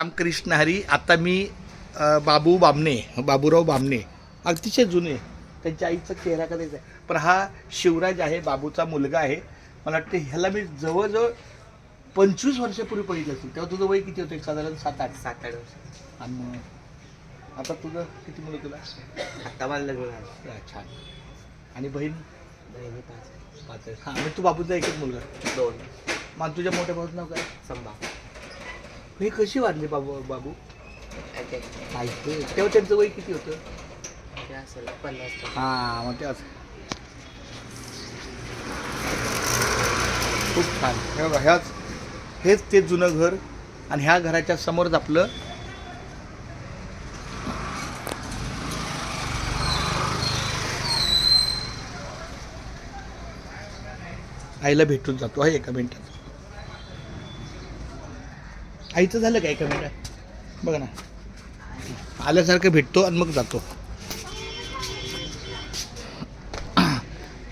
रामकृष्ण हरी आता मी बाबू बामणे बाबूराव बामणे अतिशय जुने त्यांच्या आईचा चेहरा कधीच आहे पण हा शिवराज आहे बाबूचा मुलगा आहे. मला वाटतं ह्याला मी जवळजवळ पंचवीस वर्षापूर्वी पडित असेल. तेव्हा तुझं वय किती होतं? एक साधारण सात आठ. सात आठ वर्ष. आणि आता तुझं किती मुलं तुला? आता मला लग्न झालं. छान. आणि बहीण? बहिणी पाच. पाच आहे. हां आणि तू बाबूचा एकच मुलगा. दोन. मग तुझ्या मोठ्या भाऊचं नाव काय? संभा हे कशी वाढली बाबू बाबू? तेव्हा त्यांचं वय किती होतं. हां मग ते असं खूप छान. हे बघा ह्याच हेच ते जुनं घर आणि ह्या घराच्या समोरच आपलं आईला भेटून जातो आहे एका मिनिटात. आईचं झालं काय एका मिनिटात बघा ना. आल्यासारखं भेटतो आणि मग जातो.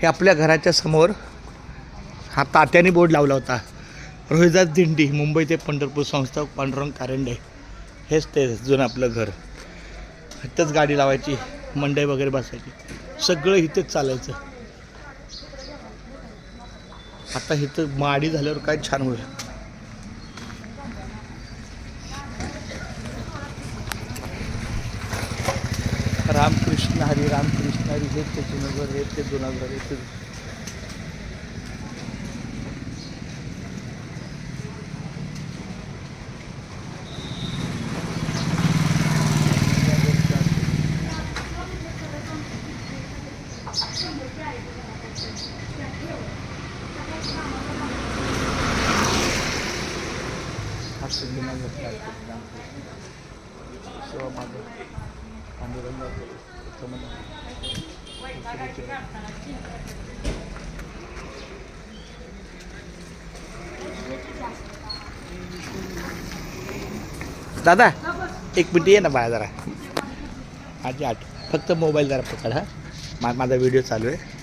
हे आपल्या घराच्या समोर हा तात्याने बोर्ड लावला होता. रोहिदास दिंडी मुंबई ते पंढरपूर संस्था पांडुरंग कारंडे. हेच ते जुनं आपलं घर. इथंच गाडी लावायची मंडई वगैरे बसायची. सगळं इथेच चालायचं. आता इथं माडी झाल्यावर काय छान होईल. रामकृष्ण हरी रामकृष्ण हरी हेच ते जुनं घर हेच ते जुनं घर हेच ते हा जुनं दादा एक मिनिट ये ना बाळा जरा. माझी आठ. फक्त मोबाईल जरा पकड हा. मा माझा व्हिडिओ चालू आहे.